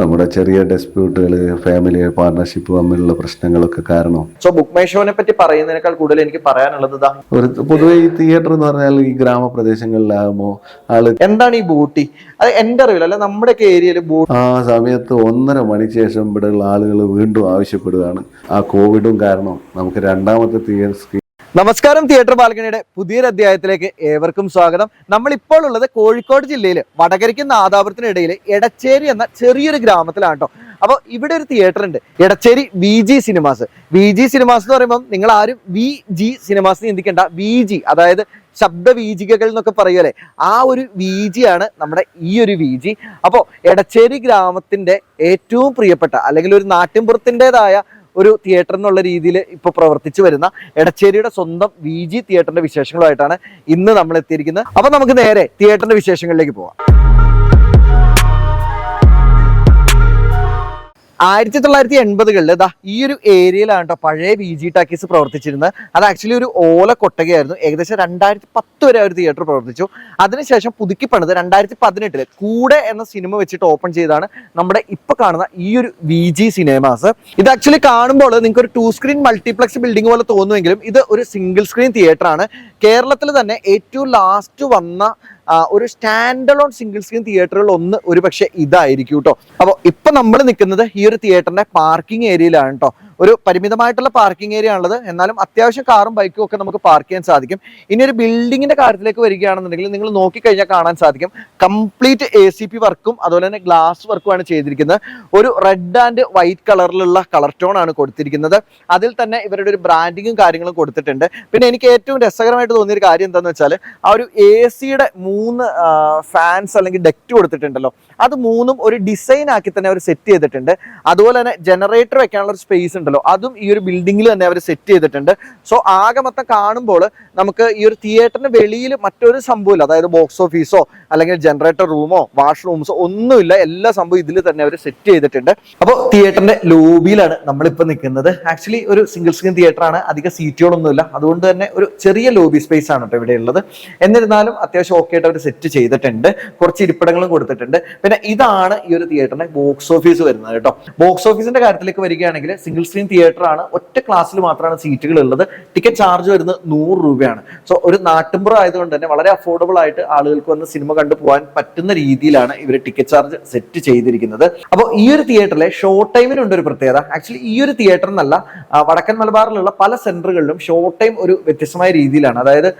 നമ്മുടെ ചെറിയ ഡിസ്പ്യൂട്ടുകൾ family partnership തമ്മിലുള്ള പ്രശ്നങ്ങളൊക്കെ കാരണം. സോ ബുക്ക് മൈ ഷോനെ പറ്റി പറയുന്നതിനേക്കാൾ കൂടുതൽ എനിക്ക് പറയാനുള്ളത് ഒരു പൊതുവെ ഈ തിയേറ്റർ എന്ന് പറഞ്ഞാൽ ഈ ഗ്രാമപ്രദേശങ്ങളിലാകുമ്പോൾ ആൾ എന്താണ് ഈ ബൂട്ടി അത് എന്റെ അറിവില്ല അല്ല നമ്മുടെയൊക്കെ ഏരിയയിൽ ബൂട്ടി ആ സമയത്ത് ഒന്നര മണിക്ക് ശേഷം ഇവിടെയുള്ള ആളുകൾ വീണ്ടും ആവശ്യപ്പെടുകയാണ്. ആ കോവിഡും കാരണം നമുക്ക് രണ്ടാമത്തെ തിയേറ്റർ നമസ്കാരം തിയേറ്റർ ബാൽക്കണിയുടെ പുതിയൊരു അധ്യായത്തിലേക്ക് ഏവർക്കും സ്വാഗതം. നമ്മൾ ഇപ്പോൾ ഉള്ളത് കോഴിക്കോട് ജില്ലയിൽ വടകരയ്ക്കും നാദാപുരത്തിനിടയിൽ എടച്ചേരി എന്ന ചെറിയൊരു ഗ്രാമത്തിലാണ് കേട്ടോ അപ്പോൾ ഇവിടെ ഒരു തിയേറ്റർ ഉണ്ട് Edachery V G cinemas. V G cinemas എന്ന് പറയുമ്പോൾ നിങ്ങൾ ആരും വി ജി സിനിമാസ് ചിന്തിക്കേണ്ട. വി ജി അതായത് ശബ്ദ വീജികകൾ എന്നൊക്കെ പറയുമല്ലേ ആ ഒരു വി ജി ആണ് നമ്മുടെ ഈ ഒരു വി ജി. അപ്പോൾ എടച്ചേരി ഗ്രാമത്തിന്റെ ഏറ്റവും പ്രിയപ്പെട്ട അല്ലെങ്കിൽ ഒരു നാട്ടിൻപുറത്തിന്റെതായ ഒരു തിയേറ്റർ എന്നുള്ള രീതിയിൽ ഇപ്പോൾ പ്രവർത്തിച്ചു വരുന്ന എടച്ചേരിയുടെ സ്വന്തം വി ജി തിയേറ്ററിന്റെ വിശേഷങ്ങളുമായിട്ടാണ് ഇന്ന് നമ്മൾ എത്തിയിരിക്കുന്നത്. അപ്പോൾ നമുക്ക് നേരെ തിയേറ്ററിന്റെ വിശേഷങ്ങളിലേക്ക് പോവാം. ആയിരത്തി തൊള്ളായിരത്തി എൺപതുകളിൽ ഇതാ ഈ ഒരു ഏരിയയിലാണ് കേട്ടോ പഴയ വി ജി ടാക്കീസ് പ്രവർത്തിച്ചിരുന്നത്. അത് ആക്ച്വലി ഒരു ഓല കൊട്ടകയായിരുന്നു. ഏകദേശം രണ്ടായിരത്തി പത്ത് വരെ ഒരു തിയേറ്റർ പ്രവർത്തിച്ചു. അതിനുശേഷം പുതുക്കി പണിത് രണ്ടായിരത്തി പതിനെട്ടിൽ കൂടെ എന്ന സിനിമ വെച്ചിട്ട് ഓപ്പൺ ചെയ്താണ് നമ്മുടെ ഇപ്പൊ കാണുന്ന ഈ ഒരു വി ജി സിനിമാസ് ഇത് ആക്ച്വലി കാണുമ്പോൾ നിങ്ങൾക്ക് ഒരു ടു സ്ക്രീൻ മൾട്ടിപ്ലക്സ് ബിൽഡിംഗ് പോലെ തോന്നുമെങ്കിലും ഇത് ഒരു സിംഗിൾ സ്ക്രീൻ തിയേറ്റർ ആണ്. കേരളത്തിൽ തന്നെ ഏറ്റവും ലാസ്റ്റ് വന്ന ഒരു സ്റ്റാൻഡ് അലോൺ സിംഗിൾ സ്ക്രീൻ തിയേറ്ററുകൾ ഒന്ന് ഒരു പക്ഷേ ഇതായിരിക്കും കേട്ടോ അപ്പോൾ ഇപ്പൊ നമ്മൾ നിൽക്കുന്നത് ഈ ഒരു തിയേറ്ററിന്റെ പാർക്കിംഗ് ഏരിയയിലാണ് കേട്ടോ ഒരു പരിമിതമായിട്ടുള്ള പാർക്കിംഗ് ഏരിയ ആണുള്ളത്. എന്നാലും അത്യാവശ്യം കാറും ബൈക്കും ഒക്കെ നമുക്ക് പാർക്ക് ചെയ്യാൻ സാധിക്കും. ഇനി ഒരു ബിൽഡിങ്ങിന്റെ കാര്യത്തിലേക്ക് വരികയാണെന്നുണ്ടെങ്കിൽ നിങ്ങൾ നോക്കിക്കഴിഞ്ഞാൽ കാണാൻ സാധിക്കും. കംപ്ലീറ്റ് എ സി പി വർക്കും അതുപോലെ തന്നെ ഗ്ലാസ് വർക്കുമാണ് ചെയ്തിരിക്കുന്നത്. ഒരു റെഡ് ആൻഡ് വൈറ്റ് കളറിലുള്ള കളർ ടോൺ ആണ് കൊടുത്തിരിക്കുന്നത്. അതിൽ തന്നെ ഇവരുടെ ഒരു ബ്രാൻഡിങ്ങും കാര്യങ്ങളും കൊടുത്തിട്ടുണ്ട്. പിന്നെ എനിക്ക് ഏറ്റവും രസകരമായിട്ട് തോന്നിയൊരു കാര്യം എന്താണെന്ന് വെച്ചാൽ ആ ഒരു എ സിയുടെ മൂന്ന് ഫാൻസ് അല്ലെങ്കിൽ ഡെക്റ്റ് കൊടുത്തിട്ടുണ്ടല്ലോ. അത് മൂന്നും ഒരു ഡിസൈൻ ആക്കി തന്നെ അവർ സെറ്റ് ചെയ്തിട്ടുണ്ട്. അതുപോലെ തന്നെ ജനറേറ്റർ വെക്കാനുള്ള ഒരു സ്പേസ് ഉണ്ടല്ലോ. അതും ഈ ഒരു ബിൽഡിങ്ങിൽ തന്നെ അവർ സെറ്റ് ചെയ്തിട്ടുണ്ട്. സോ ആകെ മൊത്തം കാണുമ്പോൾ നമുക്ക് ഈ ഒരു തിയേറ്ററിന് വെളിയിൽ മറ്റൊരു സംഭവമില്ല. അതായത് ബോക്സ് ഓഫീസോ അല്ലെങ്കിൽ ജനറേറ്റർ റൂമോ വാഷ്റൂംസോ ഒന്നുമില്ല. എല്ലാ സംഭവം ഇതിൽ തന്നെ അവർ സെറ്റ് ചെയ്തിട്ടുണ്ട്. അപ്പോൾ തിയേറ്ററിന്റെ ലോബിയിലാണ് നമ്മളിപ്പോൾ നിൽക്കുന്നത്. ആക്ച്വലി ഒരു സിംഗിൾ സ്ക്രീൻ തിയേറ്റർ ആണ്. അധികം സീറ്റുകളൊന്നുമില്ല അതുകൊണ്ട് തന്നെ ഒരു ചെറിയ ലോബി സ്പേസ് ആണ് കേട്ടോ ഇവിടെ ഉള്ളത്. എന്നിരുന്നാലും അത്യാവശ്യം ഓക്കെ ആയിട്ട് അവർ സെറ്റ് ചെയ്തിട്ടുണ്ട്. കുറച്ച് ഇരിപ്പിടങ്ങളും കൊടുത്തിട്ടുണ്ട്. പിന്നെ ഇതാണ് ഈ ഒരു തിയേറ്ററിന്റെ ബോക്സ് ഓഫീസ് വരുന്നത് കേട്ടോ. ബോക്സ് ഓഫീസിന്റെ കാര്യത്തിലേക്ക് വരികയാണെങ്കിൽ സിംഗിൾ സ്ക്രീൻ തിയേറ്റർ ആണ്. ഒറ്റ ക്ലാസ്സിൽ മാത്രമാണ് സീറ്റുകൾ ഉള്ളത്. ടിക്കറ്റ് ചാർജ് വരുന്നത് നൂറ് രൂപയാണ്. സോ ഒരു നാട്ടിൻപുറം ആയതുകൊണ്ട് തന്നെ വളരെ അഫോർഡബിൾ ആയിട്ട് ആളുകൾക്ക് വന്ന് സിനിമ കണ്ടു പോകാൻ പറ്റുന്ന രീതിയിലാണ് ഇവർ ടിക്കറ്റ് ചാർജ് സെറ്റ് ചെയ്തിരിക്കുന്നത്. അപ്പോൾ ഈ ഒരു തിയേറ്ററിലെ ഷോർട്ട് ടൈമിനുണ്ട് ഒരു പ്രത്യേകത. ആക്ച്വലി ഈ ഒരു തിയേറ്റർ എന്നല്ല വടക്കൻ മലബാറിലുള്ള പല സെന്ററുകളിലും ഷോർട്ട് ടൈം ഒരു വ്യത്യസ്തമായ രീതിയിലാണ്. അതായത്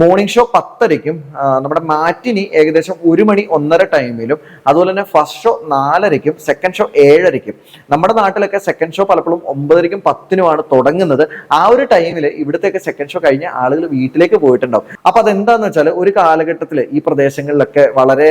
മോർണിംഗ് ഷോ പത്തരയ്ക്കും. നമ്മുടെ മാറ്റിനി ഏകദേശം ഒരു മണി ഒന്നര ടൈമിലും. അതുപോലെ തന്നെ ഫസ്റ്റ് ഷോ നാലരയ്ക്കും സെക്കൻഡ് ഷോ ഏഴരയ്ക്കും. നമ്മുടെ നാട്ടിലൊക്കെ സെക്കൻഡ് ഷോ പലപ്പോഴും ഒമ്പതരയ്ക്കും പത്തിനുമാണ് തുടങ്ങുന്നത്. ആ ഒരു ടൈമിൽ ഇവിടുത്തെയൊക്കെ സെക്കൻഡ് ഷോ കഴിഞ്ഞ് ആളുകൾ വീട്ടിലേക്ക് പോയിട്ടുണ്ടാവും. അപ്പൊ അതെന്താന്ന് വെച്ചാൽ ഒരു കാലഘട്ടത്തിൽ ഈ പ്രദേശങ്ങളിലൊക്കെ വളരെ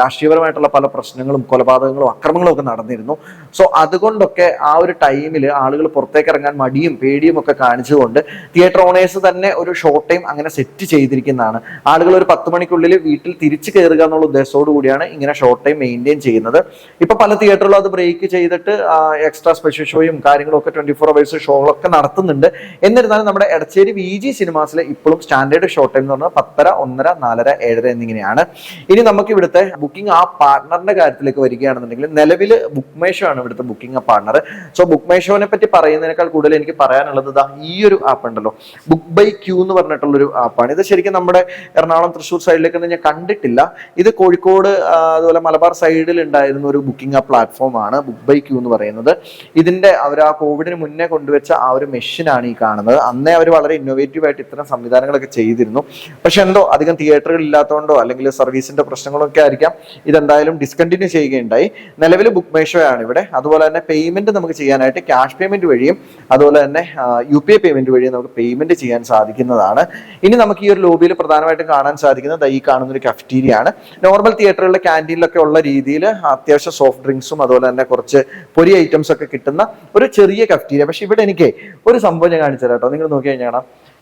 രാഷ്ട്രീയപരമായിട്ടുള്ള പല പ്രശ്നങ്ങളും കൊലപാതകങ്ങളും അക്രമങ്ങളും ഒക്കെ നടന്നിരുന്നു. സോ അതുകൊണ്ടൊക്കെ ആ ഒരു ടൈമിൽ ആളുകൾ പുറത്തേക്ക് ഇറങ്ങാൻ മടിയും പേടിയും ഒക്കെ കാണിച്ചുകൊണ്ട് തിയേറ്റർ ഓണേഴ്സ് തന്നെ ഒരു ഷോർട്ട് ടൈം അങ്ങനെ സെറ്റ് ചെയ്തിരിക്കുന്നതാണ്. ആളുകൾ ഒരു പത്ത് മണിക്കുള്ളിൽ വീട്ടിൽ തിരിച്ചു കയറുക എന്നുള്ള ഉദ്ദേശത്തോടു കൂടിയാണ് ഇങ്ങനെ ഷോർട്ട് ടൈം മെയിന്റെയിൻ ചെയ്യുന്നത്. ഇപ്പൊ പല തിയേറ്ററിലും അത് ബ്രേക്ക് ചെയ്തിട്ട് എക്സ്ട്രാ സ്പെഷ്യൽ ഷോയും കാര്യങ്ങളും ഒക്കെ ട്വന്റി ഫോർ അവേഴ്സ് ഷോകളൊക്കെ നടത്തുന്നുണ്ട്. എന്നിരുന്നാലും നമ്മുടെ എടച്ചേരി വി ജി സിനിമാസിലെ ഇപ്പോഴും സ്റ്റാൻഡേർഡ് ഷോർട്ട് ടൈം എന്ന് പറഞ്ഞാൽ പത്തര ഒന്നര നാലര ഏഴര എന്നിങ്ങനെയാണ്. ഇനി നമുക്ക് ഇവിടുത്തെ ബുക്കിംഗ് ആ പാർട്ണറിന്റെ കാര്യത്തിലേക്ക് വരികയാണെന്നുണ്ടെങ്കിൽ നിലവിൽ ബുക്ക് മേഷോ ആണ് ഇവിടുത്തെ ബുക്കിംഗ് ആ പാർട്ണർ സോ ബുക്ക് മേഷോനെ പറ്റി പറയുന്നതിനേക്കാൾ കൂടുതൽ എനിക്ക് പറയാനുള്ളത് ഈ ഒരു ആപ്പ് ഉണ്ടല്ലോ. ബുക്ക് ബൈ ക്യൂ എന്ന് പറഞ്ഞിട്ടുള്ള ഒരു ആപ്പാണ് ഇത് ശരിക്കും നമ്മുടെ എറണാകുളം തൃശ്ശൂർ സൈഡിലേക്കൊന്നും ഞാൻ കണ്ടിട്ടില്ല. ഇത് കോഴിക്കോട് അതുപോലെ മലബാർ സൈഡിൽ ഉണ്ടായിരുന്ന ഒരു ബുക്കിംഗ് പ്ലാറ്റ്ഫോം ആണ് ബുക്ക് ബൈ ക്യൂ എന്ന് പറയുന്നത്. ഇതിന്റെ അവർ ആ കോവിഡിന് മുന്നേ കൊണ്ടുവച്ച ആ ഒരു മെഷീനാണ് ഈ കാണുന്നത്. അന്നേ അവർ വളരെ ഇന്നോവേറ്റീവ് ആയിട്ട് ഇത്തരം സംവിധാനങ്ങളൊക്കെ ചെയ്തിരുന്നു. പക്ഷെ എന്തോ അധികം തിയേറ്ററുകൾ ഇല്ലാത്തതുകൊണ്ടോ അല്ലെങ്കിൽ സർവീസിന്റെ പ്രശ്നങ്ങളൊക്കെ ആയിരിക്കാം. ഇതെന്തായാലും ഡിസ്കണ്ടിന്യൂ ചെയ്യുകയുണ്ടായി. നിലവിൽ ബുക്ക് മേഷോ ആണ് ഇവിടെ. അതുപോലെ തന്നെ പേയ്മെന്റ് നമുക്ക് ചെയ്യാനായിട്ട് ക്യാഷ് പേയ്മെന്റ് വഴിയും അതുപോലെ തന്നെ യു പി ഐ പേയ്മെന്റ് വഴിയും നമുക്ക് പേയ്മെന്റ് ചെയ്യാൻ സാധിക്കുന്നതാണ്. ഇനി നമുക്ക് ഈ ലോബിയിൽ പ്രധാനമായിട്ടും കാണാൻ സാധിക്കുന്നത് ഈ കാണുന്ന ഒരു കഫ്റ്റീരിയ ആണ് നോർമൽ തിയേറ്ററുകളിലെ ക്യാന്റീനിലൊക്കെ ഉള്ള രീതിയിൽ അത്യാവശ്യം സോഫ്റ്റ് ഡ്രിങ്ക്സും അതുപോലെ തന്നെ കുറച്ച് പൊരി ഐറ്റംസ് ഒക്കെ കിട്ടുന്ന ഒരു ചെറിയ കഫ്റ്റീരിയ പക്ഷെ ഇവിടെ എനിക്ക് ഒരു സംഭവം ഞാൻ കാണിച്ചു തരാം കേട്ടോ നിങ്ങൾ നോക്കി കഴിഞ്ഞാൽ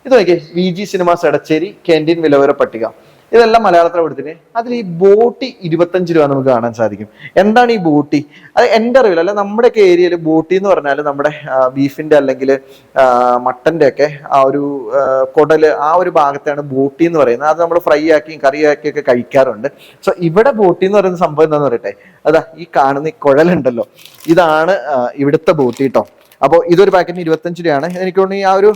ഇത് നോക്കിയേ V G cinemas Edachery canteen വിലവര പട്ടിക. ഇതെല്ലാം മലയാളത്തിലെ കൊടുത്തിട്ട്. അതിൽ ഈ ബോട്ടി ഇരുപത്തഞ്ച് രൂപ നമുക്ക് കാണാൻ സാധിക്കും. എന്താണ് ഈ ബോട്ടി? അത് എന്റെ അറിവിൽ അല്ല നമ്മുടെയൊക്കെ ഏരിയയിൽ ബോട്ടി എന്ന് പറഞ്ഞാൽ നമ്മുടെ ബീഫിന്റെ അല്ലെങ്കിൽ മട്ടന്റെ ഒക്കെ ആ ഒരു കുടൽ ആ ഒരു ഭാഗത്താണ് ബോട്ടി എന്ന് പറയുന്നത്. അത് നമ്മൾ ഫ്രൈ ആക്കിയും കറി ആക്കിയൊക്കെ കഴിക്കാറുണ്ട്. സോ ഇവിടെ ബോട്ടി എന്ന് പറയുന്ന സംഭവം എന്താണെന്ന് പറയട്ടെ? അതാ ഈ കാണുന്ന ഈ കുഴലുണ്ടല്ലോ. ഇതാണ് ഇവിടുത്തെ ബോട്ടി കേട്ടോ അപ്പോൾ ഇതൊരു പാക്കറ്റിന് ഇരുപത്തഞ്ച് രൂപയാണ്. എനിക്ക് തോന്നുന്നു ഈ ആ ഒരു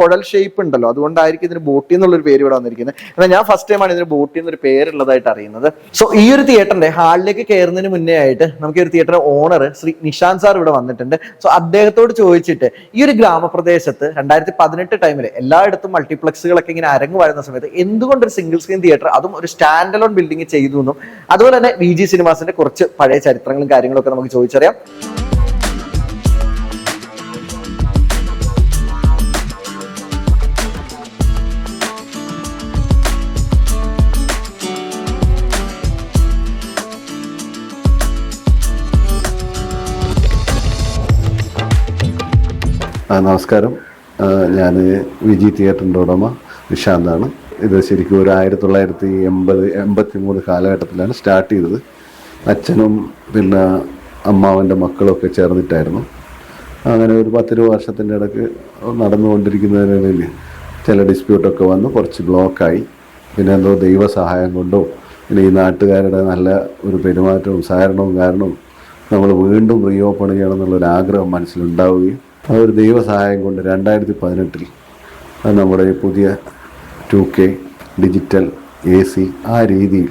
കുഴൽ ഷേപ്പ് ഉണ്ടല്ലോ. അതുകൊണ്ടായിരിക്കും ഇതിന് ബോട്ടി എന്നുള്ളൊരു പേര് ഇവിടെ വന്നിരിക്കുന്നത്. എന്നാൽ ഞാൻ ഫസ്റ്റ് ടൈമാണ് ഇതിന് ബോട്ടി എന്നൊരു പേരുള്ളതായിട്ട് അറിയുന്നത്. സോ ഈ ഒരു തിയേറ്ററിന്റെ ഹാളിലേക്ക് കയറുന്നതിന് മുന്നേ ആയിട്ട് നമുക്ക് ഈ ഒരു തിയേറ്ററിന്റെ ഓണർ ശ്രീ നിഷാന്ത് സാർ ഇവിടെ വന്നിട്ടുണ്ട്. സോ അദ്ദേഹത്തോട് ചോദിച്ചിട്ട് ഈ ഒരു ഗ്രാമപ്രദേശത്ത് രണ്ടായിരത്തി പതിനെട്ട് ടൈമിൽ എല്ലായിടത്തും മൾട്ടിപ്ലക്സുകളൊക്കെ ഇങ്ങനെ അരങ്ങ് വരുന്ന സമയത്ത് എന്തുകൊണ്ട് ഒരു സിംഗിൾ സ്ക്രീൻ തിയേറ്റർ അതും ഒരു സ്റ്റാൻഡ് അലോൺ ബിൽഡിംഗ് ചെയ്തു എന്നും അതുപോലെ തന്നെ വി ജി സിനിമാസിന്റെ കുറച്ച് പഴയ ചരിത്രങ്ങളും കാര്യങ്ങളൊക്കെ നമുക്ക് ചോദിച്ചറിയാം. നമസ്കാരം. ഞാൻ വിജി തിയേറ്ററിന്റെ ഉടമ നിഷാന്താണ് ഇത് ശരിക്കും ഒരു ആയിരത്തി തൊള്ളായിരത്തി എൺപത് എൺപത്തി മൂന്ന് കാലഘട്ടത്തിലാണ് സ്റ്റാർട്ട് ചെയ്തത്. അച്ഛനും പിന്നെ അമ്മാവന്റെ മക്കളൊക്കെ ചേർന്നിട്ടായിരുന്നു. അങ്ങനെ ഒരു പത്തിരുപത് വർഷത്തിന്റെ ഇടയ്ക്ക് നടന്നുകൊണ്ടിരിക്കുന്നതിനിടയിൽ ചില ഡിസ്പ്യൂട്ടൊക്കെ വന്ന് കുറച്ച് ബ്ലോക്കായി. പിന്നെ എന്തോ ദൈവസഹായം കൊണ്ടോ പിന്നെ ഈ നാട്ടുകാരുടെ നല്ല ഒരു പെരുമാറ്റവും സഹകരണവും കാരണം നമ്മൾ വീണ്ടും റീ ഓപ്പൺ ചെയ്യണം എന്നുള്ളൊരു ആഗ്രഹം മനസ്സിലുണ്ടാവുകയും ആ ഒരു ദൈവസഹായം കൊണ്ട് രണ്ടായിരത്തി പതിനെട്ടിൽ നമ്മുടെ പുതിയ two K digital A C ആ രീതിയിൽ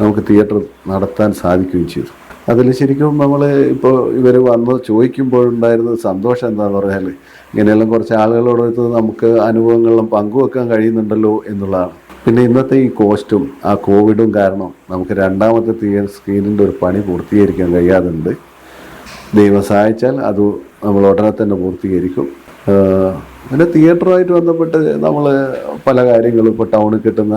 നമുക്ക് തിയേറ്റർ നടത്താൻ സാധിക്കുകയും ചെയ്തു. അതിൽ ശരിക്കും നമ്മൾ ഇപ്പോൾ ഇവർ വന്ന് ചോദിക്കുമ്പോഴുണ്ടായിരുന്ന സന്തോഷം എന്താണെന്ന് പറഞ്ഞാൽ ഇങ്ങനെയെല്ലാം കുറച്ച് ആളുകളോടൊത്ത് നമുക്ക് അനുഭവങ്ങളും പങ്കുവെക്കാൻ കഴിയുന്നുണ്ടല്ലോ എന്നുള്ളതാണ്. പിന്നെ ഇന്നത്തെ ഈ കോസ്റ്റും ആ കോവിഡും കാരണം നമുക്ക് രണ്ടാമത്തെ തിയേറ്റർ സ്ക്രീനിന്റെ ഒരു പണി പൂർത്തീകരിക്കാൻ കഴിയാതുണ്ട്. ദൈവം സഹായിച്ചാൽ അത് നമ്മൾ ഉടനെ തന്നെ പൂർത്തീകരിക്കും. പിന്നെ തിയേറ്ററുമായിട്ട് ബന്ധപ്പെട്ട് നമ്മൾ പല കാര്യങ്ങളും ഇപ്പോൾ ടൗണിൽ കിട്ടുന്ന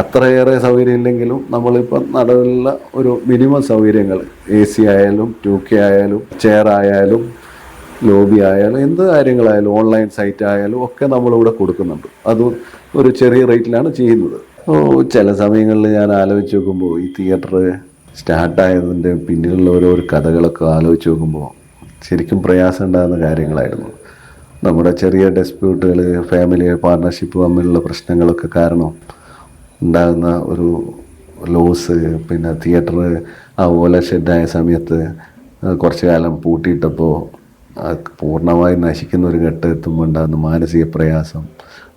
അത്രയേറെ സൗകര്യം ഇല്ലെങ്കിലും നമ്മളിപ്പോൾ നടുവിലുള്ള ഒരു മിനിമം സൗകര്യങ്ങൾ എ സി ആയാലും ടു കെ ആയാലും ചെയർ ആയാലും ലോബി ആയാലും എന്ത് കാര്യങ്ങളായാലും ഓൺലൈൻ സൈറ്റ് ആയാലും ഒക്കെ നമ്മളിവിടെ കൊടുക്കുന്നുണ്ട്. അത് ഒരു ചെറിയ റേറ്റിലാണ് ചെയ്യുന്നത്. ചില സമയങ്ങളിൽ ഞാൻ ആലോചിച്ച് നോക്കുമ്പോൾ ഈ തിയേറ്റർ സ്റ്റാർട്ടായതിന്റെ പിന്നിലുള്ള ഓരോ കഥകളൊക്കെ ആലോചിച്ച് നോക്കുമ്പോൾ ശരിക്കും പ്രയാസം ഉണ്ടാകുന്ന കാര്യങ്ങളായിരുന്നു. നമ്മുടെ ചെറിയ ഡിസ്പ്യൂട്ടുകൾ ഫാമിലി പാർട്ണർഷിപ്പ് തമ്മിലുള്ള പ്രശ്നങ്ങളൊക്കെ കാരണം ഉണ്ടാകുന്ന ഒരു ലോസ് പിന്നെ തിയേറ്റർ ഓല ഷെഡായ സമയത്ത് കുറച്ച് കാലം പൂട്ടിയിട്ടപ്പോൾ പൂർണമായി നശിക്കുന്ന ഒരു ഘട്ടം എത്തുമ്പോൾ ഉണ്ടാകുന്ന മാനസിക പ്രയാസം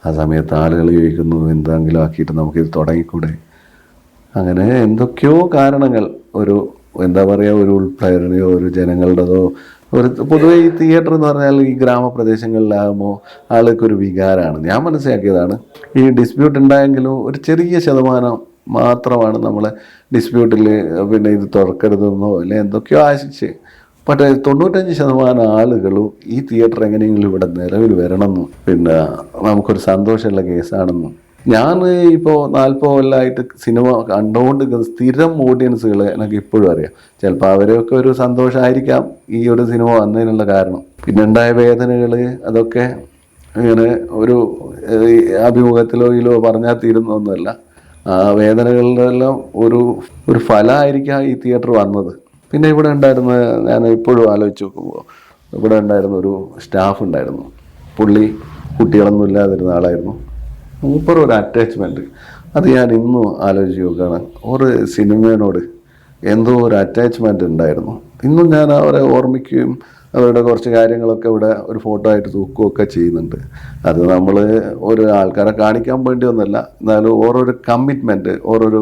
ആ സമയത്ത് ആളുകൾ ചോദിക്കുന്നു എന്തെങ്കിലും ആക്കിയിട്ട് നമുക്കിത് തുടങ്ങിക്കൂടെ? അങ്ങനെ എന്തൊക്കെയോ കാരണങ്ങൾ ഒരു എന്താ പറയുക ഒരു ഉൾപ്രേരണയോ ഒരു ജനങ്ങളുടേതോ ഒരു പൊതുവെ ഈ തിയേറ്റർ എന്ന് പറഞ്ഞാൽ ഈ ഗ്രാമപ്രദേശങ്ങളിലാകുമ്പോൾ ആൾക്ക് ഒരു വികാരമാണ് ഞാൻ മനസ്സിലാക്കിയതാണ്. ഈ ഡിസ്പ്യൂട്ട് ഉണ്ടായെങ്കിലും ഒരു ചെറിയ ശതമാനം മാത്രമാണ് നമ്മൾ ഡിസ്പ്യൂട്ടിൽ പിന്നെ ഇത് തുറക്കരുതെന്നോ അല്ലെ എന്തൊക്കെയോ ആശിച്ച്. പക്ഷേ തൊണ്ണൂറ്റഞ്ച് ശതമാനം ആളുകളും ഈ തിയേറ്റർ എങ്ങനെയെങ്കിലും ഇവിടെ നിലവിൽ വരണമെന്നും പിന്നെ നമുക്കൊരു സന്തോഷമുള്ള കേസാണെന്നും ഞാൻ ഇപ്പോൾ നാൽപ്പത് കൊല്ലമായിട്ട് സിനിമ കണ്ടുകൊണ്ട് സ്ഥിരം ഓഡിയൻസുകൾ എനിക്ക് ഇപ്പോഴും അറിയാം. ചിലപ്പോൾ അവരെയൊക്കെ ഒരു സന്തോഷമായിരിക്കാം ഈ ഒരു സിനിമ വന്നതിനുള്ള കാരണം. പിന്നെ ഉണ്ടായ വേദനകൾ അതൊക്കെ ഇങ്ങനെ ഒരു അഭിമുഖത്തിലോ ഇതിലോ പറഞ്ഞാൽ തീരുന്നൊന്നുമല്ല ആ വേദനകളുടെ എല്ലാം ഒരു ഒരു ഫലമായിരിക്കാം ഈ തിയേറ്റർ വന്നത്. പിന്നെ ഇവിടെ ഉണ്ടായിരുന്ന ഞാൻ ഇപ്പോഴും ആലോചിച്ച് നോക്കുമ്പോൾ ഇവിടെ ഉണ്ടായിരുന്ന ഒരു സ്റ്റാഫ് ഉണ്ടായിരുന്നു. പുള്ളി കുട്ടികളൊന്നും ഇല്ലാതിരുന്ന ആളായിരുന്നു. മൂപ്പർ ഒരു അറ്റാച്ച്മെന്റ് അത് ഞാൻ ഇന്നും ആലോചിച്ച് നോക്കുകയാണ്. ഒരു സിനിമയോട് എന്തോ ഒരു അറ്റാച്ച്മെന്റ് ഉണ്ടായിരുന്നു. ഇന്നും ഞാൻ അവരെ ഓർമ്മിക്കുകയും അവരുടെ കുറച്ച് കാര്യങ്ങളൊക്കെ ഇവിടെ ഒരു ഫോട്ടോ ആയിട്ട് തൂക്കുകയൊക്കെ ചെയ്യുന്നുണ്ട്. അത് നമ്മൾ ഒരു ആൾക്കാരെ കാണിക്കാൻ വേണ്ടിയൊന്നുമല്ല എന്നാലും ഓരോരു കമ്മിറ്റ്മെന്റ് ഓരോരു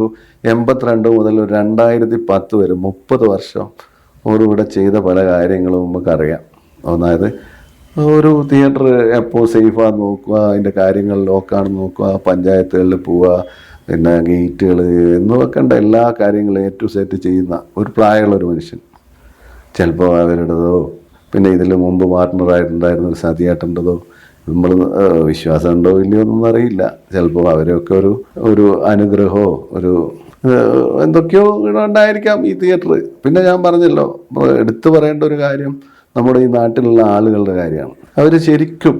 എൺപത്തിരണ്ട് മുതൽ ഒരു രണ്ടായിരത്തി പത്ത് വരെ മുപ്പത് വർഷം ഓരോ ഇവിടെ ചെയ്ത പല കാര്യങ്ങളും നമുക്കറിയാം. അതായത് ഒരു തിയേറ്റർ എപ്പോൾ സേഫാ നോക്കുക അതിന്റെ കാര്യങ്ങൾ ലോക്കാണ് നോക്കുക പഞ്ചായത്തുകളിൽ പോവുക പിന്നെ ഗേറ്റുകൾ എന്ന് വെക്കേണ്ട എല്ലാ കാര്യങ്ങളും എ ടു സെറ്റ് ചെയ്യുന്ന ഒരു പ്രായമുള്ള ഒരു മനുഷ്യൻ. ചിലപ്പോൾ അവരുടേതോ പിന്നെ ഇതിൽ മുമ്പ് പാർട്ട്ണറായിട്ടുണ്ടായിരുന്ന ഒരു സതിയായിട്ടുണ്ടതോ നമ്മൾ വിശ്വാസം ഉണ്ടോ ഇല്ലയോ ഒന്നും അറിയില്ല. ചിലപ്പോൾ അവരൊക്കെ ഒരു ഒരു അനുഗ്രഹമോ ഒരു എന്തൊക്കെയോ ഉണ്ടായിരിക്കാം ഈ തിയേറ്റർ പിന്നെ ഞാൻ പറഞ്ഞല്ലോ എടുത്തു പറയേണ്ട ഒരു കാര്യം നമ്മുടെ ഈ നാട്ടിലുള്ള ആളുകളുടെ കാര്യമാണ്. അവർ ശരിക്കും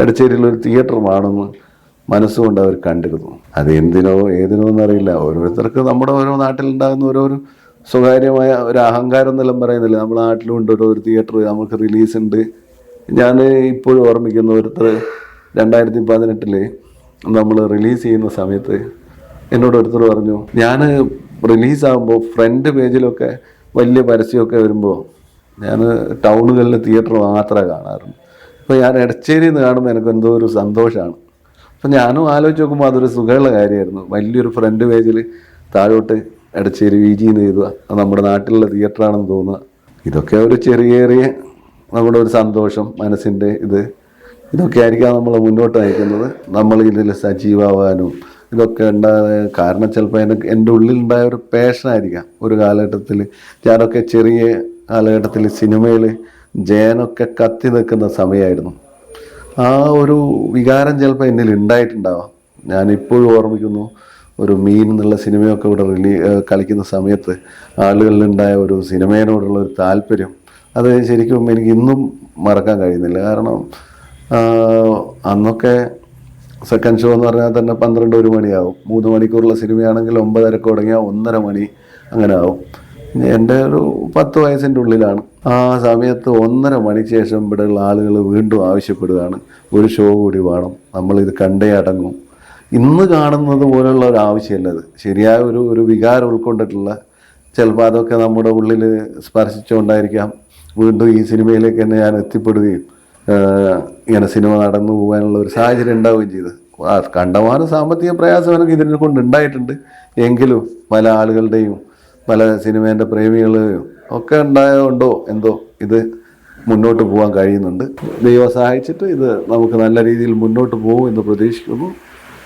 ഇടച്ചേരിയിലൊരു ഒരു തിയേറ്റർ വേണമെന്ന് മനസ്സുകൊണ്ട് അവർ കണ്ടിരുന്നു. അത് എന്തിനോ ഏതിനോ എന്നറിയില്ല. ഓരോരുത്തർക്ക് നമ്മുടെ ഓരോ നാട്ടിലുണ്ടാകുന്ന ഓരോരോ സ്വകാര്യമായ ഒരു അഹങ്കാരം എന്നെല്ലാം പറയുന്നില്ല? നമ്മുടെ നാട്ടിലുണ്ട് ഓരോ ഒരു തിയേറ്റർ നമുക്ക് റിലീസ് ഉണ്ട്. ഞാൻ ഇപ്പോഴും ഓർമ്മിക്കുന്ന ഒരുത്തർ രണ്ടായിരത്തി പതിനെട്ടിൽ നമ്മൾ റിലീസ് ചെയ്യുന്ന സമയത്ത് എന്നോട് ഒരുത്തർ പറഞ്ഞു ഞാൻ റിലീസാകുമ്പോൾ ഫ്രണ്ട് പേജിലൊക്കെ വലിയ പരസ്യമൊക്കെ വരുമ്പോൾ ഞാൻ ടൗണുകളിൽ തിയേറ്റർ മാത്രമേ കാണാറുള്ളൂ. അപ്പോൾ ഞാൻ ഇടച്ചേരിയിൽ നിന്ന് കാണുമ്പോൾ എനിക്ക് എന്തോ ഒരു സന്തോഷമാണ് അപ്പം ഞാനും ആലോചിച്ച് നോക്കുമ്പോൾ അതൊരു സുഖമുള്ള കാര്യമായിരുന്നു. വലിയൊരു ഫ്രണ്ട് പേജിൽ താഴോട്ട് ഇടച്ചേരി വി ജിന്ന് എഴുതുക. അത് നമ്മുടെ നാട്ടിലുള്ള തിയേറ്ററാണെന്ന് തോന്നുക. ഇതൊക്കെ ഒരു ചെറിയ ചെറിയ നമ്മുടെ ഒരു സന്തോഷം മനസ്സിന്റെ ഇത്. ഇതൊക്കെ ആയിരിക്കാം നമ്മൾ മുന്നോട്ട് നയിക്കുന്നത്. നമ്മൾ ഇതിൽ സജീവമാവാനും ഇതൊക്കെ ഉണ്ടായ കാരണം ചിലപ്പോൾ എനിക്ക് എന്റെ ഉള്ളിലുണ്ടായ ഒരു പാഷനായിരിക്കാം ഒരു കാലഘട്ടത്തിൽ ഞാനൊക്കെ ചെറിയ കാലഘട്ടത്തിൽ സിനിമയിൽ ജയനൊക്കെ കത്തി നിൽക്കുന്ന സമയമായിരുന്നു. ആ ഒരു വികാരം ചിലപ്പോൾ എന്നിൽ ഉണ്ടായിട്ടുണ്ടാവാം. ഞാനിപ്പോഴും ഓർമ്മിക്കുന്നു ഒരു മീൻ എന്നുള്ള സിനിമയൊക്കെ ഇവിടെ റിലീ കളിക്കുന്ന സമയത്ത് ആളുകളിലുണ്ടായ ഒരു സിനിമയോടുള്ള ഒരു താല്പര്യം അത് ശരിക്കും എനിക്ക് ഇന്നും മറക്കാൻ കഴിയുന്നില്ല. കാരണം അന്നൊക്കെ സെക്കൻഡ് ഷോ എന്ന് പറഞ്ഞാൽ തന്നെ പന്ത്രണ്ട് ഒരു മണിയാവും. മൂന്ന് മണിക്കൂറുള്ള സിനിമയാണെങ്കിൽ ഒമ്പതരക്ക് തുടങ്ങിയാൽ ഒന്നര മണി അങ്ങനെ ആവും. എന്റെ ഒരു പത്ത് വയസ്സിന്റെ ഉള്ളിലാണ്. ആ സമയത്ത് ഒന്നര മണിക്ക് ശേഷം ഇവിടെയുള്ള ആളുകൾ വീണ്ടും ആവശ്യപ്പെടുകയാണ്. ഒരു ഷോ കൂടി വേണം. നമ്മളിത് കണ്ടേ അടങ്ങും. ഇന്ന് കാണുന്നത് പോലുള്ള ഒരു ആവശ്യമല്ല അത്. ശരിയായ ഒരു ഒരു വികാരം ഉൾക്കൊണ്ടിട്ടുള്ള ചിലപ്പോൾ അതൊക്കെ നമ്മുടെ ഉള്ളിൽ സ്പർശിച്ചുകൊണ്ടായിരിക്കാം. വീണ്ടും ഈ സിനിമയിലേക്ക് തന്നെ ഞാൻ എത്തിപ്പെടുകയും ഇങ്ങനെ സിനിമ നടന്നു പോകാനുള്ള ഒരു സാഹചര്യം ഉണ്ടാവുകയും ചെയ്തു. ആ കണ്ടമാനം സാമ്പത്തിക പ്രയാസം എനിക്ക് ഇതിനെ കൊണ്ട് ഉണ്ടായിട്ടുണ്ട്. എങ്കിലും പല ആളുകളുടെയും പല സിനിമേന്റെ പ്രേമികളെയും ഒക്കെ ഉണ്ടായതുകൊണ്ടോ എന്തോ ഇത് മുന്നോട്ട് പോകാൻ കഴിയുന്നുണ്ട്. ദൈവം സഹായിച്ചിട്ട് ഇത് നമുക്ക് നല്ല രീതിയിൽ മുന്നോട്ട് പോകും എന്ന് പ്രതീക്ഷിക്കുന്നു.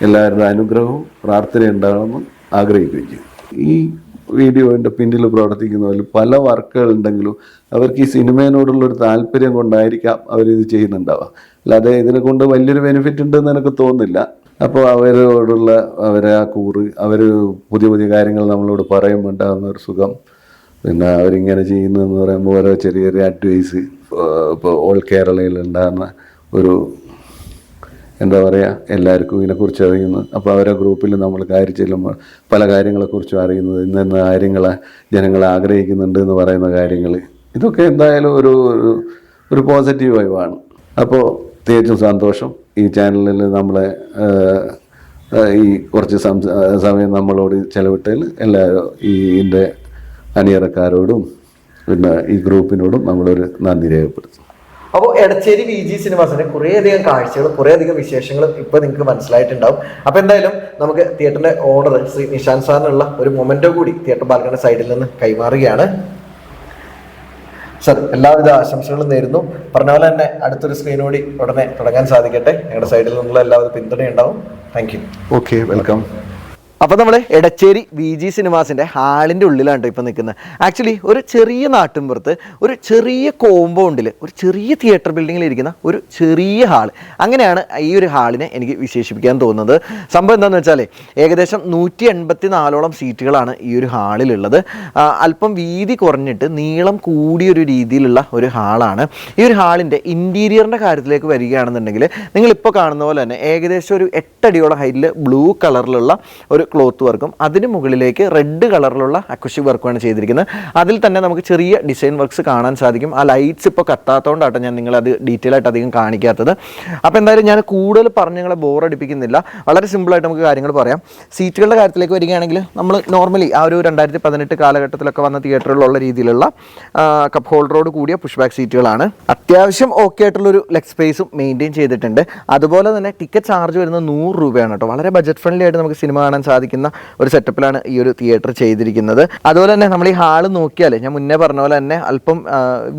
എല്ലാവരുടെ അനുഗ്രഹവും പ്രാർത്ഥന ഉണ്ടാകണമെന്ന് ആഗ്രഹിക്കുകയും ഈ വീഡിയോന്റെ പിന്നിൽ പ്രവർത്തിക്കുന്നവരിൽ പല വർക്കുകൾ ഉണ്ടെങ്കിലും അവർക്ക് ഈ സിനിമയോടുള്ളൊരു താല്പര്യം കൊണ്ടായിരിക്കാം അവരിത് ചെയ്യുന്നുണ്ടാവുക. അല്ലാതെ ഇതിനെ കൊണ്ട് വലിയൊരു ബെനിഫിറ്റ് ഉണ്ടെന്ന് എനിക്ക് തോന്നുന്നില്ല. അപ്പോൾ അവരോടുള്ള അവരെ ആ കൂറ് അവർ പുതിയ പുതിയ കാര്യങ്ങൾ നമ്മളോട് പറയുമ്പോൾ ഉണ്ടാകുന്ന ഒരു സുഖം. പിന്നെ അവരിങ്ങനെ ചെയ്യുന്നതെന്ന് പറയുമ്പോൾ ഓരോ ചെറിയ ചെറിയ അഡ്വൈസ് ഇപ്പോൾ ഓൾ കേരളയിൽ ഉണ്ടാകുന്ന ഒരു എന്താ പറയുക എല്ലാവർക്കും ഇതിനെക്കുറിച്ച് അറിയുന്നു. അപ്പോൾ അവരെ ഗ്രൂപ്പിൽ നമ്മൾ കാര്യം ചെല്ലുമ്പോൾ പല കാര്യങ്ങളെക്കുറിച്ചും അറിയുന്നത് ഇന്ന കാര്യങ്ങളെ ജനങ്ങൾ ആഗ്രഹിക്കുന്നുണ്ട് എന്ന് പറയുന്ന കാര്യങ്ങൾ. ഇതൊക്കെ എന്തായാലും ഒരു ഒരു പോസിറ്റീവ് വൈവാണ് അപ്പോൾ തികച്ചും സന്തോഷം. ഈ ചാനലിൽ നമ്മളെ ഈ കുറച്ച് സമയം നമ്മളോട് ചെലവിട്ടതിൽ എല്ലാവരും ഈ ഇതിന്റെ അണിയറക്കാരോടും പിന്നെ ഈ ഗ്രൂപ്പിനോടും നമ്മളൊരു നന്ദി രേഖപ്പെടുത്തും അപ്പോൾ എടച്ചേരി വി ജി സിനിമാസിന്റെ കുറേയധികം കാഴ്ചകളും കുറേയധികം വിശേഷങ്ങൾ ഇപ്പോൾ നിങ്ങൾക്ക് മനസ്സിലായിട്ടുണ്ടാവും. അപ്പോൾ എന്തായാലും നമുക്ക് തിയേറ്ററിന്റെ ഓണർ ശ്രീ നിഷാന്ത് സാറിനുള്ള ഒരു മൊമെന്റോ കൂടി തിയേറ്റർ ബാൽക്കണി സൈഡിൽ നിന്ന് കൈമാറുകയാണ്. സർ എല്ലാവിധ ആശംസകളും നേരുന്നു. പറഞ്ഞ പോലെ തന്നെ അടുത്തൊരു സ്ക്രീനോടി ഉടനെ തുടങ്ങാൻ സാധിക്കട്ടെ. ഞങ്ങളുടെ സൈഡിൽ നിന്നുള്ള എല്ലാവിധ പിന്തുണയുണ്ടാവും. താങ്ക് യു ഓക്കെ വെൽക്കം അപ്പൊ നമ്മൾ എടച്ചേരി വി ജി സിനിമാസിന്റെ ഹാളിന്റെ ഉള്ളിലാണ് ഇപ്പോൾ നിൽക്കുന്നത് ആക്ച്വലി ഒരു ചെറിയ നാട്ടിൻപുറത്ത് ഒരു ചെറിയ കോമ്പൗണ്ടിൽ ഒരു ചെറിയ തിയേറ്റർ ബിൽഡിങ്ങിൽ ഇരിക്കുന്ന ഒരു ചെറിയ ഹാൾ അങ്ങനെയാണ് ഈ ഒരു ഹാളിനെ എനിക്ക് വിശേഷിപ്പിക്കാൻ തോന്നുന്നത്. സംഭവം എന്താണെന്ന് വെച്ചാൽ ഏകദേശം നൂറ്റി എൺപത്തി നാലോളം സീറ്റുകളാണ് ഈ ഒരു ഹാളിലുള്ളത്. അല്പം വീതി കുറഞ്ഞിട്ട് നീളം കൂടിയൊരു രീതിയിലുള്ള ഒരു ഹാളാണ്. ഈ ഒരു ഹാളിന്റെ ഇന്റീരിയറിന്റെ കാര്യത്തിലേക്ക് വരികയാണെന്നുണ്ടെങ്കിൽ നിങ്ങളിപ്പോൾ കാണുന്ന പോലെ തന്നെ ഏകദേശം ഒരു എട്ടടിയോളം ഹൈറ്റിൽ ബ്ലൂ കളറിലുള്ള ഒരു ക്ലോത്ത് വർക്കും അതിന് മുകളിലേക്ക് റെഡ് കളറിലുള്ള അക്വഷി വർക്കുമാണ് ചെയ്തിരിക്കുന്നത്. അതിൽ തന്നെ നമുക്ക് ചെറിയ ഡിസൈൻ വർക്ക്സ് കാണാൻ സാധിക്കും. ആ ലൈറ്റ്സ് ഇപ്പോൾ കത്താത്തതുകൊണ്ടാട്ടോ ഞാൻ നിങ്ങളത് ഡീറ്റെയിൽ ആയിട്ട് അധികം കാണിക്കാത്തത്. അപ്പോൾ എന്തായാലും ഞാൻ കൂടുതൽ പറഞ്ഞ് നിങ്ങളെ ബോർ അടിപ്പിക്കുന്നില്ല. വളരെ സിമ്പിളായിട്ട് നമുക്ക് കാര്യങ്ങൾ പറയാം. സീറ്റുകളുടെ കാര്യത്തിലേക്ക് വരികയാണെങ്കിൽ നമ്മൾ നോർമലി ആ ഒരു രണ്ടായിരത്തി പതിനെട്ട് കാലഘട്ടത്തിലൊക്കെ വന്ന തിയേറ്ററിലുള്ള രീതിയിലുള്ള കപ്പ് ഹോൾഡറോട് കൂടിയ പുഷ് ബാക്ക് സീറ്റുകളാണ് അത്യാവശ്യം ഓക്കെ ആയിട്ടുള്ളൊരു ലെഗ് സ്പേസും മെയിന്റെയിൻ ചെയ്തിട്ടുണ്ട്. അതുപോലെ തന്നെ ടിക്കറ്റ് ചാർജ് വരുന്നത് നൂറ് രൂപയാണ് കേട്ടോ. വളരെ ബജറ്റ് ഫ്രണ്ട്ലി ആയിട്ട് നമുക്ക് സിനിമ കാണാൻ സാധിക്കുന്ന ഒരു സെറ്റപ്പിലാണ് ഈ ഒരു തിയേറ്റർ ചെയ്തിരിക്കുന്നത്. അതുപോലെ തന്നെ നമ്മൾ ഈ ഹാൾ നോക്കിയാൽ ഞാൻ മുന്നേ പറഞ്ഞ പോലെ തന്നെ അല്പം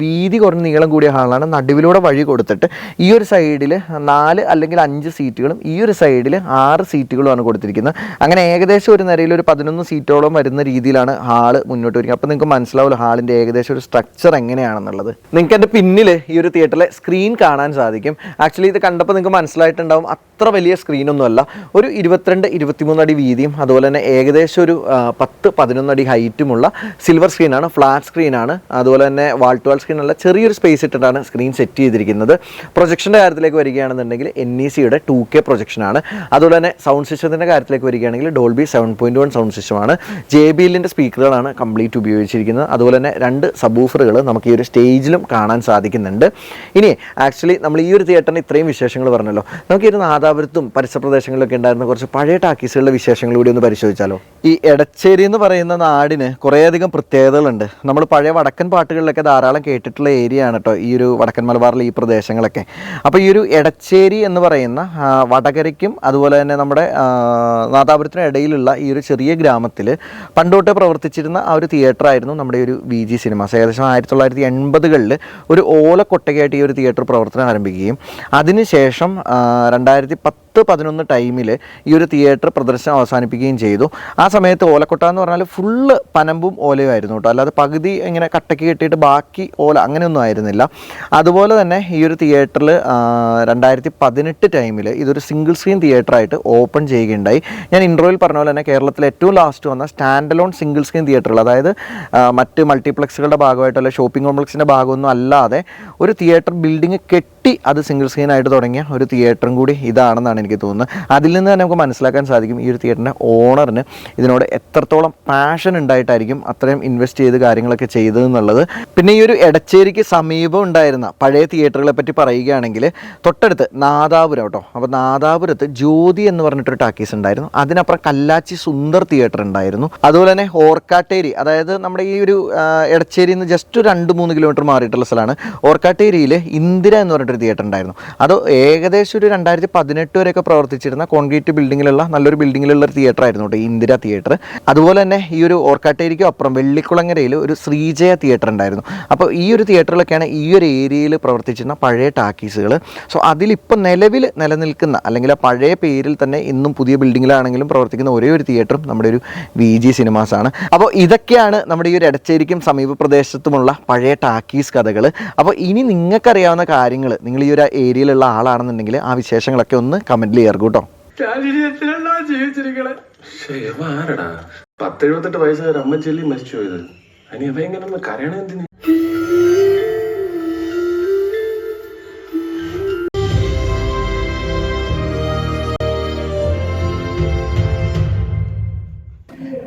വീതി കുറഞ്ഞ നീളം കൂടിയ ഹാളാണ് നടുവിലൂടെ വഴി കൊടുത്തിട്ട് ഈ ഒരു സൈഡിൽ നാല് അല്ലെങ്കിൽ അഞ്ച് സീറ്റുകളും ഈ ഒരു സൈഡിൽ ആറ് സീറ്റുകളുമാണ് കൊടുത്തിരിക്കുന്നത്. അങ്ങനെ ഏകദേശം ഒരു നിരയിൽ ഒരു പതിനൊന്ന് സീറ്റോളം വരുന്ന രീതിയിലാണ് ഹാൾ മുന്നോട്ട് വരിക. അപ്പോൾ നിങ്ങൾക്ക് മനസ്സിലാവില്ല ഹാളിന്റെ ഏകദേശം ഒരു സ്ട്രക്ചർ എങ്ങനെയാണെന്നുള്ളത്. നിങ്ങൾക്ക് എന്റെ പിന്നിൽ ഈ ഒരു തിയേറ്ററിലെ സ്ക്രീൻ കാണാൻ സാധിക്കും. ആക്ച്വലി ഇത് കണ്ടപ്പോൾ നിങ്ങൾക്ക് മനസ്സിലായിട്ടുണ്ടാവും അത്ര വലിയ സ്ക്രീനൊന്നുമല്ല ഒരു ഇരുപത്തിരണ്ട് ഇരുപത്തിമൂന്ന് അടി വീതിയും വീതിയും അതുപോലെ തന്നെ ഏകദേശം ഒരു പത്ത് പതിനൊന്നടി ഹൈറ്റുമുള്ള സിൽവർ സ്ക്രീനാണ് ഫ്ലാറ്റ് സ്ക്രീനാണ് അതുപോലെ തന്നെ വാൾ ടു വാൾ സ്ക്രീനുള്ള ചെറിയൊരു സ്പേസ് ഇട്ടിട്ടാണ് സ്ക്രീൻ സെറ്റ് ചെയ്തിരിക്കുന്നത്. പ്രൊജക്ഷന്റെ കാര്യത്തിലേക്ക് വരികയാണെന്നുണ്ടെങ്കിൽ എൻ ഇ സിയുടെ ടു കെ പ്രൊജക്ഷനാണ്. അതുപോലെ തന്നെ സൗണ്ട് സിസ്റ്റത്തിന്റെ കാര്യത്തിലേക്ക് വരികയാണെങ്കിൽ Dolby seven point one sound സിസ്റ്റമാണ്. ജെ ബി എല്ലിന്റെ സ്പീക്കറുകളാണ് കംപ്ലീറ്റ് ഉപയോഗിച്ചിരിക്കുന്നത്. അതുപോലെ തന്നെ രണ്ട് സബൂഫറുകൾ നമുക്ക് ഈ ഒരു സ്റ്റേജിലും കാണാൻ സാധിക്കുന്നുണ്ട്. ഇനി ആക്ച്വലി നമ്മൾ ഈ ഒരു തിയേറ്ററിന് ഇത്രയും വിശേഷങ്ങൾ പറഞ്ഞല്ലോ. നമുക്ക് ഈ ഒരു നാദാപുരത്തും പരിസര പ്രദേശങ്ങളിലൊക്കെ ഉണ്ടായിരുന്ന കുറച്ച് പഴയ ടാക്കീസുകളുടെ വിശേഷങ്ങൾ കൂടി ഒന്ന് പരിശോധിച്ചാലോ? ഈ എടച്ചേരി എന്ന് പറയുന്ന നാടിന് കുറേയധികം പ്രത്യേകതകളുണ്ട്. നമ്മൾ പഴയ വടക്കൻ പാട്ടുകളിലൊക്കെ ധാരാളം കേട്ടിട്ടുള്ള ഏരിയ ആണ് കേട്ടോ ഈ ഒരു വടക്കൻ മലബാറിലെ ഈ പ്രദേശങ്ങളൊക്കെ. അപ്പോൾ ഈ ഒരു എടച്ചേരി എന്ന് പറയുന്ന വടകരയ്ക്കും അതുപോലെ തന്നെ നമ്മുടെ നാദാപുരത്തിനും ഇടയിലുള്ള ഈ ഒരു ചെറിയ ഗ്രാമത്തിൽ പണ്ടോട്ട് പ്രവർത്തിച്ചിരുന്ന ആ ഒരു തിയേറ്റർ ആയിരുന്നു നമ്മുടെ ഒരു വി ജി സിനിമാസ് ഏകദേശം ആയിരത്തി തൊള്ളായിരത്തി എൺപതുകളിൽ ഒരു ഓല കൊട്ടകയായിട്ട് ഈ ഒരു തിയേറ്റർ പ്രവർത്തനം ആരംഭിക്കുകയും അതിനുശേഷം രണ്ടായിരത്തി പത്ത് പതിനൊന്ന് ടൈമിൽ ഈ ഒരു തിയേറ്റർ പ്രദർശനം അവസാനിപ്പിക്കുകയും ചെയ്തു. ആ സമയത്ത് ഓലക്കൊട്ട എന്ന് പറഞ്ഞാൽ ഫുള്ള് പനമ്പും ഓലയും ആയിരുന്നു കേട്ടോ. അല്ലാതെ പകുതി ഇങ്ങനെ കട്ടയ്ക്ക് കെട്ടിയിട്ട് ബാക്കി ഓല അങ്ങനെയൊന്നും ആയിരുന്നില്ല. അതുപോലെ തന്നെ ഈ ഒരു തിയേറ്ററിൽ രണ്ടായിരത്തി പതിനെട്ട് ടൈമിൽ ഇതൊരു സിംഗിൾ സ്ക്രീൻ തിയേറ്ററായിട്ട് ഓപ്പൺ ചെയ്യുകയുണ്ടായി. ഞാൻ ഇൻട്രോയിൽ പറഞ്ഞ പോലെ തന്നെ കേരളത്തിൽ ഏറ്റവും ലാസ്റ്റ് വന്ന സ്റ്റാൻഡ് അലോൺ സിംഗിൾ സ്ക്രീൻ തിയേറ്ററുകൾ അതായത് മറ്റ് മൾട്ടിപ്ലക്സുകളുടെ ഭാഗമായിട്ടോ അല്ലെങ്കിൽ ഷോപ്പിംഗ് കോംപ്ലക്സിന്റെ ഭാഗമൊന്നും അല്ലാതെ ഒരു തിയേറ്റർ ബിൽഡിംഗ് കെട്ടി അത് സിംഗിൾ സ്ക്രീൻ ആയിട്ട് തുടങ്ങിയ ഒരു തിയേറ്ററും കൂടി ഇതാണെന്നാണ് എനിക്ക് തോന്നുന്നത്. അതിൽ നിന്ന് തന്നെ നമുക്ക് മനസ്സിലാക്കാൻ സാധിക്കും ഈ ഒരു തിയേറ്ററിന്റെ ഓണറിന് ഇതിനോട് എത്രത്തോളം പാഷൻ ഉണ്ടായിട്ടായിരിക്കും അത്രയും ഇൻവെസ്റ്റ് ചെയ്ത് കാര്യങ്ങളൊക്കെ ചെയ്തതെന്നുള്ളത് പിന്നെ ഈ ഒരു എടച്ചേരിക്ക് സമീപം ഉണ്ടായിരുന്ന പഴയ തിയേറ്ററുകളെ പറ്റി പറയുകയാണെങ്കിൽ തൊട്ടടുത്ത് നാദാപുരം കേട്ടോ. അപ്പോൾ നാദാപുരത്ത് ജ്യോതി എന്ന് പറഞ്ഞിട്ടൊരു ടാക്കീസ് ഉണ്ടായിരുന്നു. അതിനപ്പുറം കല്ലാച്ചി സുന്ദർ തിയേറ്റർ ഉണ്ടായിരുന്നു. അതുപോലെ തന്നെ ഓർക്കാട്ടേരി അതായത് നമ്മുടെ ഈ ഒരു എടച്ചേരിയിൽ നിന്ന് ജസ്റ്റ് രണ്ട് മൂന്ന് കിലോമീറ്റർ മാറിയിട്ടുള്ള സ്ഥലമാണ്. ഓർക്കാട്ടേരിയിൽ ഇന്ദിര എന്ന് പറഞ്ഞിട്ടൊരു തിയേറ്റർ ഉണ്ടായിരുന്നു. അത് ഏകദേശം ഒരു രണ്ടായിരത്തി പതിനെട്ട് വരെയൊക്കെ പ്രവർത്തിച്ചിരുന്ന കോൺക്രീറ്റ് ബിൽഡിങ്ങിലുള്ള നല്ലൊരു ബിൽഡിങ്ങിലുള്ള ഒരു തിയേറ്റർ ആയിരുന്നു കേട്ടോ ഇന്ദിര തിയേറ്റർ അതുപോലെ തന്നെ ഈ ഒരു ഓർക്കാട്ടേരിക്കും അപ്പുറം വെള്ളിക്കുളങ്ങരയിൽ ഒരു ശ്രീജയ തിയേറ്റർ ഉണ്ടായിരുന്നു. അപ്പോൾ ഈ ഒരു തിയേറ്ററിലൊക്കെയാണ് ഈ ഒരു ഏരിയയിൽ പ്രവർത്തിച്ചിരുന്ന പഴയ ടാക്കീസുകൾ സോ അതിലിപ്പോൾ നിലവിൽ നിലനിൽക്കുന്ന അല്ലെങ്കിൽ ആ പഴയ പേരിൽ തന്നെ ഇന്നും പുതിയ ബിൽഡിങ്ങിലാണെങ്കിലും പ്രവർത്തിക്കുന്ന ഒരേ ഒരു തിയേറ്ററും നമ്മുടെ ഒരു വി ജി സിനിമാസാണ് അപ്പോൾ ഇതൊക്കെയാണ് നമ്മുടെ ഈ ഒരു എടച്ചേരിക്കും സമീപ പ്രദേശത്തുമുള്ള പഴയ ടാക്കീസ് കഥകൾ അപ്പോൾ ഇനി നിങ്ങൾക്കറിയാവുന്ന കാര്യങ്ങൾ നിങ്ങൾ ഈ ഒരു ഏരിയയിലുള്ള ആളാണെന്നുണ്ടെങ്കിൽ ആ വിശേഷങ്ങളൊക്കെ ഒന്ന് കമന്റിൽ ചേർക്കും കേട്ടോ പത്തെഴുപത്തെട്ട് വയസ്സുകാർ അമ്മ ചെല്ലി മരിച്ചു പോയത്. അനി ഒന്ന് കരയണ എന്തിന്?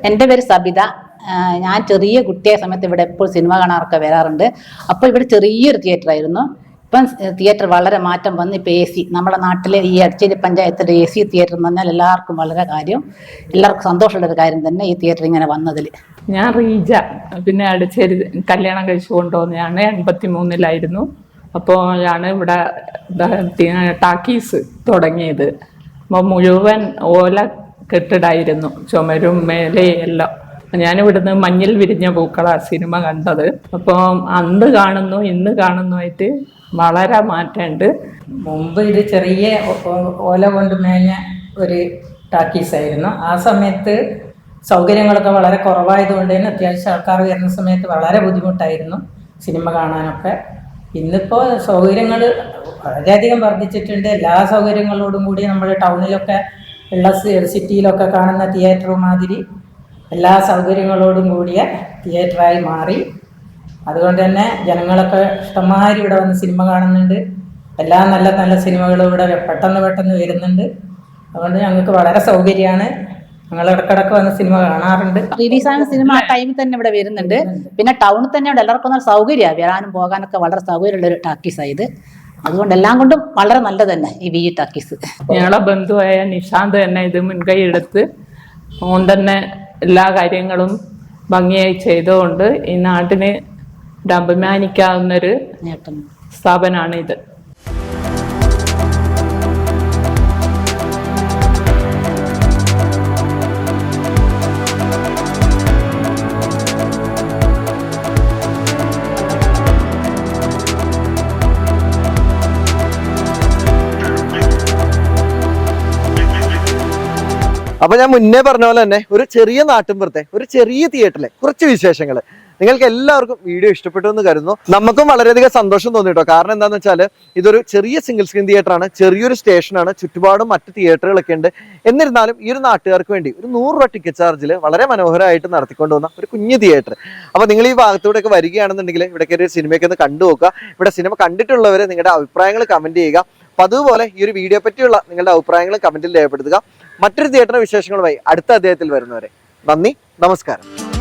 എന്റെ പേര് സബിത. ഞാൻ ചെറിയ കുട്ടിയായ സമയത്ത് ഇവിടെ എപ്പോഴും സിനിമ കാണാറൊക്കെ വരാറുണ്ട്. അപ്പോൾ ഇവിടെ ചെറിയൊരു തിയേറ്റർ ആയിരുന്നു. ഇപ്പം തിയേറ്റർ വളരെ മാറ്റം വന്ന് ഇപ്പം എ സി. നമ്മുടെ നാട്ടിലെ ഈ അടിച്ചേരി പഞ്ചായത്തിലെ എ സി തിയേറ്റർ എന്ന് പറഞ്ഞാൽ എല്ലാവർക്കും വളരെ കാര്യം. എല്ലാവർക്കും സന്തോഷമുള്ള ഒരു കാര്യം തന്നെ ഈ തിയേറ്റർ ഇങ്ങനെ വന്നതിൽ. ഞാൻ റീജ പിന്നെ അടിച്ചേരി കല്യാണം കഴിച്ചു കൊണ്ടുവന്നതാണ്. എൺപത്തി മൂന്നിലായിരുന്നു അപ്പോഴാണ് ഇവിടെ ടാക്കീസ് തുടങ്ങിയത്. അപ്പോൾ മുഴുവൻ ഓല കെട്ടിടായിരുന്നു. ചുമരും മേലെ എല്ലാം. ഞാനിവിടുന്ന് മഞ്ഞിൽ വിരിഞ്ഞ പൂക്കളാ സിനിമ കണ്ടത്. അപ്പോൾ അന്ന് കാണുന്നു ഇന്ന് കാണുന്നു ആയിട്ട് വളരെ മാറ്റമുണ്ട്. മുമ്പ് ഇത് ചെറിയ ഓല കൊണ്ട് മേഞ്ഞ ഒരു ടാക്കീസ് ആയിരുന്നു. ആ സമയത്ത് സൗകര്യങ്ങളൊക്കെ വളരെ കുറവായതുകൊണ്ട് തന്നെ അത്യാവശ്യം ആൾക്കാർ വരുന്ന സമയത്ത് വളരെ ബുദ്ധിമുട്ടായിരുന്നു സിനിമ കാണാനൊക്കെ. ഇന്നിപ്പോൾ സൗകര്യങ്ങൾ വളരെയധികം വർദ്ധിച്ചിട്ടുണ്ട്. എല്ലാ സൗകര്യങ്ങളോടും കൂടി നമ്മൾ ടൗണിലൊക്കെ ഉള്ള സിറ്റിയിലൊക്കെ കാണുന്ന തിയേറ്റർ മാതിരി എല്ലാ സൗകര്യങ്ങളോടും കൂടിയ തിയേറ്ററായി മാറി. അതുകൊണ്ട് തന്നെ ജനങ്ങളൊക്കെ ഇഷ്ടംമാതിരി ഇവിടെ വന്ന് സിനിമ കാണുന്നുണ്ട്. എല്ലാ നല്ല നല്ല സിനിമകളും ഇവിടെ പെട്ടെന്ന് പെട്ടെന്ന് വരുന്നുണ്ട്. അതുകൊണ്ട് ഞങ്ങൾക്ക് വളരെ സൗകര്യമാണ്. ഞങ്ങൾ ഇടക്കിടക്ക് വന്ന് സിനിമ കാണാറുണ്ട്. സിനിമ ആ ടൈമിൽ തന്നെ ഇവിടെ വരുന്നുണ്ട്. പിന്നെ ടൗണിൽ തന്നെ ഇവിടെ എല്ലാവർക്കും നല്ല സൗകര്യമാണ് വരാനും പോകാനൊക്കെ വളരെ സൗകര്യമുള്ള ഒരു ടാക്കീസാണ് ഇത്. അതുകൊണ്ട് എല്ലാം കൊണ്ടും വളരെ നല്ലത് തന്നെ ഈ വി ടാക്കീസ്. ഞങ്ങളെ ബന്ധുവായ നിഷാന്ത് തന്നെ ഇത് മുൻകൈ എടുത്ത് ഓൻ തന്നെ എല്ലാ കാര്യങ്ങളും ഭംഗിയായി ചെയ്തുകൊണ്ട് ഈ നാട്ടിന് ഒരു അഭിമാനിക്കാവുന്നൊരു നേട്ടം. സ്ഥാപനമാണ് ഇത് അപ്പൊ ഞാൻ മുന്നേ പറഞ്ഞ പോലെ തന്നെ ഒരു ചെറിയ നാട്ടിൻപുറത്തെ ഒരു ചെറിയ തിയേറ്ററിലെ കുറച്ച് വിശേഷങ്ങൾ നിങ്ങൾക്ക് എല്ലാവർക്കും വീഡിയോ ഇഷ്ടപ്പെട്ടു എന്ന് കരുതുന്നു. നമുക്കും വളരെയധികം സന്തോഷം തോന്നി കേട്ടോ കാരണം എന്താണെന്ന് വെച്ചാൽ ഇതൊരു ചെറിയ സിംഗിൾ സ്ക്രീൻ തിയേറ്റർ ആണ് ചെറിയൊരു സ്റ്റേഷനാണ് ചുറ്റുപാടും മറ്റ് തിയേറ്ററുകളൊക്കെ ഉണ്ട്. എന്നിരുന്നാലും ഈ ഒരു നാട്ടുകാർക്ക് വേണ്ടി ഒരു നൂറ് രൂപ ടിക്കറ്റ് ചാർജിൽ വളരെ മനോഹരമായിട്ട് നടത്തിക്കൊണ്ട് വന്ന ഒരു കുഞ്ഞു തിയേറ്റർ അപ്പോൾ നിങ്ങൾ ഈ ഭാഗത്തൂടെയൊക്കെ വരികയാണെന്നുണ്ടെങ്കിൽ ഇവിടെ ഒരു സിനിമയൊക്കെ ഒന്ന് കണ്ടു നോക്കുക. ഇവിടെ സിനിമ കണ്ടിട്ടുള്ളവരെ നിങ്ങളുടെ അഭിപ്രായങ്ങൾ കമന്റ് ചെയ്യുക. അപ്പൊ അതുപോലെ ഈ ഒരു വീഡിയോ പറ്റിയുള്ള നിങ്ങളുടെ അഭിപ്രായങ്ങൾ കമന്റിൽ രേഖപ്പെടുത്തുക. മറ്റൊരു തിയേറ്റർ വിശേഷങ്ങളുമായി അടുത്ത അദ്ദേഹത്തിൽ വരുന്നവരെ. നന്ദി നമസ്കാരം.